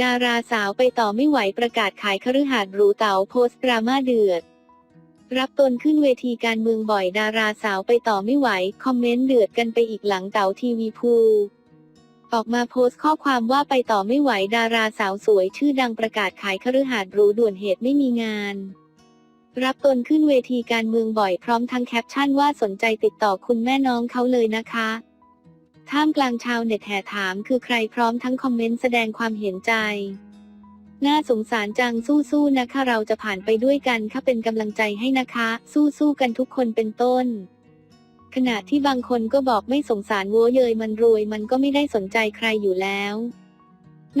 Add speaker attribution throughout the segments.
Speaker 1: ดาราสาวไปต่อไม่ไหวประกาศขายคฤหาสน์หรูเต๋าโพสต์ดราม่าเดือด รับตนขึ้นเวทีการเมืองบ่อยดาราสาวไปต่อไม่ไหว คอมเมนต์เดือดกันไปอีกหลังเต๋าทีวีพูออกมาโพสต์ข้อความว่าไปต่อไม่ไหวดาราสาวสวยชื่อดังประกาศขายคฤหาสน์หรูด่วนเหตุไม่มีงาน รับตนขึ้นเวทีการเมืองบ่อยพร้อมทั้งแคปชั่นว่าสนใจติดต่อคุณแม่น้องเขาเลยนะคะ ท่ามกลางชาวเน็ตแห่ถามคือใครพร้อมทั้งคอมเมนต์แสดงความเห็นใจ น่าสงสารจังสู้ๆนะคะ เราจะผ่านไปด้วยกันค่ะเป็นกำลังใจให้นะคะ สู้ๆกันทุกคนเป็นต้น ขณะที่บางคนก็บอกไม่สงสารวัวเยยมันรวยมันก็ไม่ได้สนใจใครอยู่แล้ว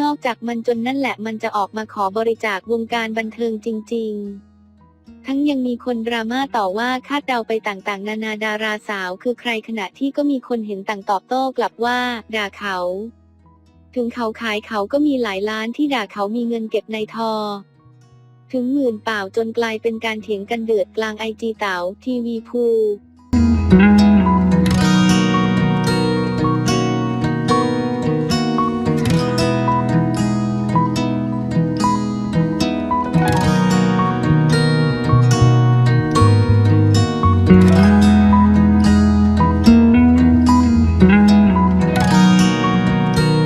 Speaker 1: นอกจากมันจนนั่นแหละมันจะออกมาขอบริจาควงการบันเทิงจริง ๆ ทั้งยังมีคนดราม่าต่อว่าคาดเดาไปต่างๆ นานาดาราสาวคือใครขณะที่ก็มีคนเห็นต่างตอบโต้กลับว่า ด่าเขา ถึงเขาขายเขาก็มีหลายล้านที่ด่าเขามีเงินเก็บในทอ ถึงหมื่นเปล่าจนกลายเป็นการเถียงกันเดือดกลางไอจีเต๋าทีวีพู